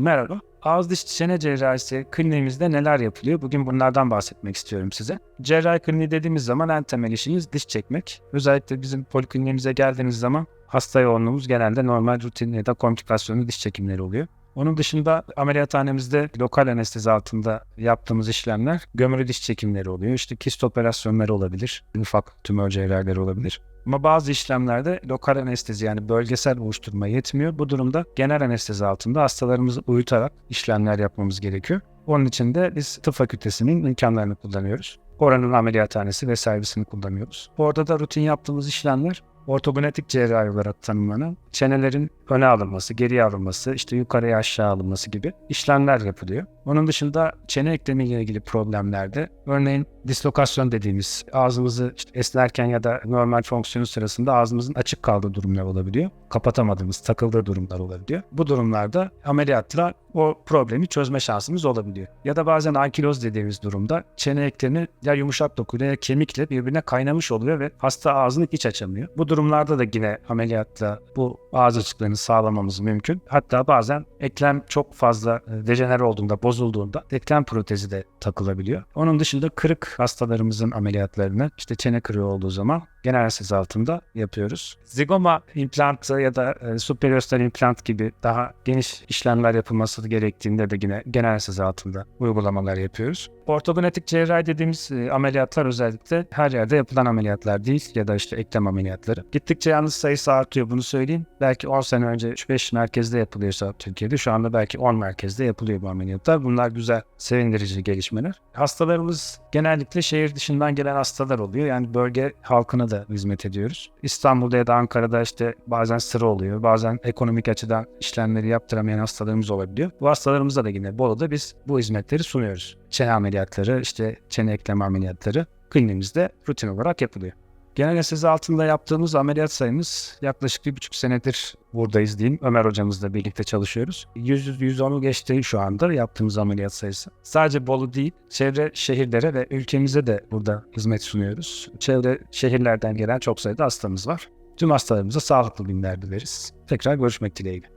merhaba. Ağız diş çene cerrahisi kliniğimizde neler yapılıyor? Bugün bunlardan bahsetmek istiyorum size. Cerrahi kliniği dediğimiz zaman en temel işimiz diş çekmek. Özellikle bizim polikliniğimize geldiğiniz zaman hasta yoğunluğumuz genelde normal rutin ya da komplikasyonlu diş çekimleri oluyor. Onun dışında ameliyathanemizde lokal anestezi altında yaptığımız işlemler gömülü diş çekimleri oluyor. İşte kist operasyonları olabilir, ufak tümör cerrahileri olabilir. Ama bazı işlemlerde lokal anestezi yani bölgesel uyuşturma yetmiyor. Bu durumda genel anestezi altında hastalarımızı uyutarak işlemler yapmamız gerekiyor. Onun için de biz tıp fakültesinin imkanlarını kullanıyoruz. Oranın ameliyathanesi ve servisini kullanıyoruz. Orada da rutin yaptığımız işlemler ortogonetik cerrahi olarak tanımlanan çenelerin öne alınması, geriye alınması, işte yukarıya aşağı alınması gibi işlemler yapılıyor. Onun dışında çene eklemiyle ilgili problemlerde örneğin dislokasyon dediğimiz ağzımızı işte esnerken ya da normal fonksiyonu sırasında ağzımızın açık kaldığı durumlar olabiliyor. Kapatamadığımız, takıldığı durumlar olabiliyor. Bu durumlarda ameliyatla o problemi çözme şansımız olabiliyor. Ya da bazen ankiloz dediğimiz durumda çene eklemi ya yumuşak dokuyla ya kemikle birbirine kaynamış oluyor ve hasta ağzını hiç açamıyor. Bu durumlarda da yine ameliyatla bu ağız açıklığını sağlamamız mümkün. Hatta bazen eklem çok fazla e, dejenere olduğunda, bozulduğunda eklem protezi de takılabiliyor. Onun dışında kırık hastalarımızın ameliyatlarını işte çene kırığı olduğu zaman genel anestezi altında yapıyoruz. Zigoma implantı ya da e, superiostal implant gibi daha geniş işlemler yapılması gerektiğinde de yine genel anestezi altında uygulamalar yapıyoruz. Ortogonetik cerrahi dediğimiz e, ameliyatlar özellikle her yerde yapılan ameliyatlar değil ya da işte eklem ameliyatları. Gittikçe yalnız sayısı artıyor bunu söyleyeyim. Belki 10 sene önce 3-5 merkezde yapılıyorsa Türkiye'de şu anda belki 10 merkezde yapılıyor bu ameliyatlar. Bunlar güzel, sevindirici gelişmeler. Hastalarımız genellikle şehir dışından gelen hastalar oluyor. Yani bölge halkına da hizmet ediyoruz. İstanbul'da ya da Ankara'da işte bazen sıra oluyor. Bazen ekonomik açıdan işlemleri yaptıramayan hastalarımız olabiliyor. Bu hastalarımıza da yine Bolu'da biz bu hizmetleri sunuyoruz. Çene ameliyatları, işte çene ekleme ameliyatları kliniğimizde rutin olarak yapılıyor. Genel anestezi altında yaptığımız ameliyat sayımız yaklaşık bir buçuk senedir buradayız diyeyim. Ömer hocamızla birlikte çalışıyoruz. 100-110'u geçti şu anda yaptığımız ameliyat sayısı. Sadece Bolu değil, çevre şehirlere ve ülkemize de burada hizmet sunuyoruz. Çevre şehirlerden gelen çok sayıda hastamız var. Tüm hastalarımıza sağlıklı günler dileriz. Tekrar görüşmek dileğiyle.